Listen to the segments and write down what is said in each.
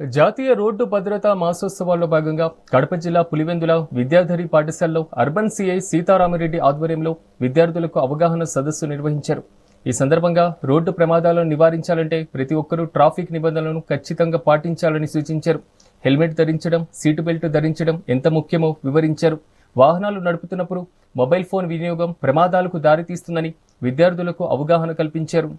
జాతీయ రోడ్డు భద్రతా మాసోత్సవాల్లో భాగంగా కడప జిల్లా పులివెందుల విద్యాధరి పాఠశాలలో అర్బన్ సిఐ సీతారామరెడ్డి ఆధ్వర్యంలో విద్యార్థులకు అవగాహన సదస్సు నిర్వహించారు. ఈ సందర్భంగా రోడ్డు ప్రమాదాలను నివారించాలంటే ప్రతి ఒక్కరూ ట్రాఫిక్ నిబంధనలను ఖచ్చితంగా పాటించాలని సూచించారు. హెల్మెట్ ధరించడం సీటు బెల్ట్ ధరించడం ఎంత ముఖ్యమో వివరించారు. వాహనాలు నడుపుతున్నప్పుడు మొబైల్ ఫోన్ వినియోగం ప్రమాదాలకు దారితీస్తుందని విద్యార్థులకు అవగాహన కల్పించారు.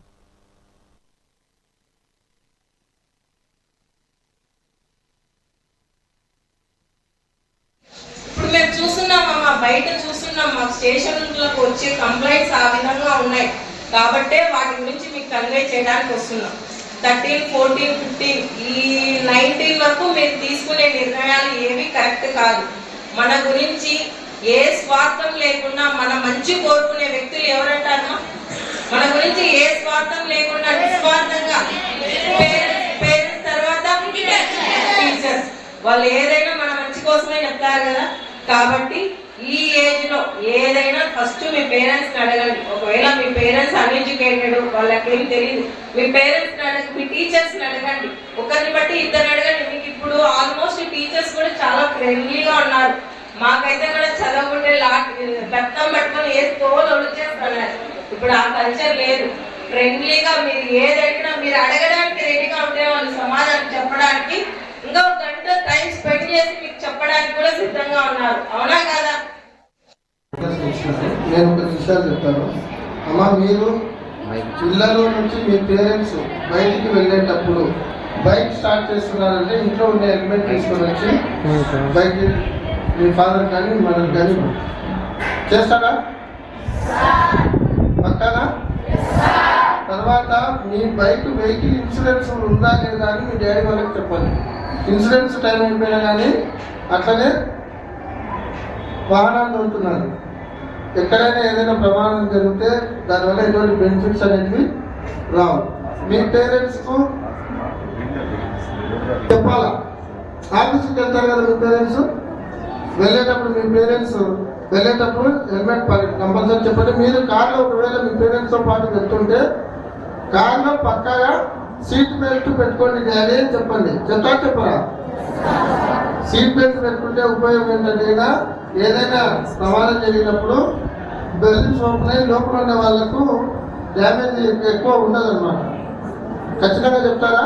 బయట చూస్తున్నాం. మా స్టేషన్లకు వచ్చే కంప్లైంట్స్ ఆ విధంగా ఉన్నాయి. కాబట్టే వాటి గురించి మీకు కన్వే చేయడానికి వస్తున్నాం. థర్టీన్ ఫోర్టీన్ ఫిఫ్టీన్ ఈ నైన్టీన్ వరకు మీరు తీసుకునే నిర్ణయాలు ఏవి కరెక్ట్ కాదు. మన గురించి ఏ స్వార్థం లేకుండా మన మంచి కోరుకునే వ్యక్తులు ఎవరంటారమ్మా మన గురించి ఏ స్వార్థం లేకుండా నిస్వార్థంగా పేరెంట్స్ తర్వాత టీచర్స్ వాళ్ళు ఏదైనా మన మంచి కోసమే చెప్తారు కదా. కాబట్టి ఈ ఏజ్లో ఏదైనా ఫస్ట్ మీ పేరెంట్స్ అడగండి. ఒకవేళ మీ పేరెంట్స్ అన్ఎడ్యుకేటెడ్ వాళ్ళకి ఏం తెలియదు మీ పేరెంట్స్ అడగండి మీ టీచర్స్ అడగండి. ఒకరిని బట్టి ఇద్దరు అడగండి. మీకు ఇప్పుడు ఆల్మోస్ట్ టీచర్స్ కూడా చాలా ఫ్రెండ్లీగా ఉన్నారు. మాకైతే కూడా చదవకుంటే లాట్ రక్తం పట్టుకొని ఏ తోలు వచ్చేస్తున్నారు ఇప్పుడు ఆ కల్చర్ లేదు. ఫ్రెండ్లీగా మీరు ఏదైనా మీరు అడగడానికి రెడీగా ఉంటే వాళ్ళు సమాధానం చెప్పడానికి ఇంకా ఒక గంట టైం స్పెండ్ చేసి మీకు చెప్పడానికి కూడా సిద్ధంగా ఉన్నారు. అవునా కదా? నేను ఒక విషయాలు చెప్తాను. అమ్మ మీరు పిల్లల నుంచి మీ పేరెంట్స్ బయటికి వెళ్ళేటప్పుడు బైక్ స్టార్ట్ చేస్తున్నారంటే ఇంట్లో ఉండే హెల్మెట్ తీసుకొని వచ్చి బైక్ మీ ఫాదర్ కానీ మదర్ కానీ చేస్తాడా? పక్కనా? తర్వాత మీ బైక్ వెహికల్ ఇన్సూరెన్స్ ఉందా లేదా అని మీ డాడీ వాళ్ళకి చెప్పండి ఇన్సూరెన్స్ టైం అయిపోయినా కానీ అట్లనే వాహనాలు తోలుతున్నారు ఎక్కడైనా ఏదైనా ప్రమాదం జరిగితే దానివల్ల ఎటువంటి బెనిఫిట్స్ అనేవి రావు. మీ పేరెంట్స్కు చెప్పాలా? ఆఫీస్కి వెళ్తారు కదా మీ పేరెంట్స్ వెళ్ళేటప్పుడు మీ పేరెంట్స్ వెళ్ళేటప్పుడు హెల్మెట్ కంపల్సరీ చెప్పండి. మీరు కార్లో ఒకవేళ మీ పేరెంట్స్తో పాటు వెళ్తుంటే కార్లో పక్కాగా సీట్ బెల్ట్ పెట్టుకోండి డాడీ అని చెప్పండి. చెప్తా చెప్పరా? సీట్ బెల్ట్ పెట్టుకుంటే ఉపయోగం ఏంటంటే ఏదైనా ప్రమాదం జరిగినప్పుడు బెలూన్స్ ఓపెన్ లోపల ఉన్న వాళ్ళకు డ్యామేజ్ ఎక్కువ ఉండదు అనమాట ఖచ్చితంగా చెప్తారా?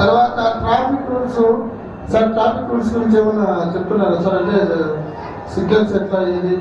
తర్వాత traffic rules sir traffic rules గురించి ఏమైనా చెప్తున్నారా? సార్ అంటే సిగ్నల్స్ ఎట్లా ఇది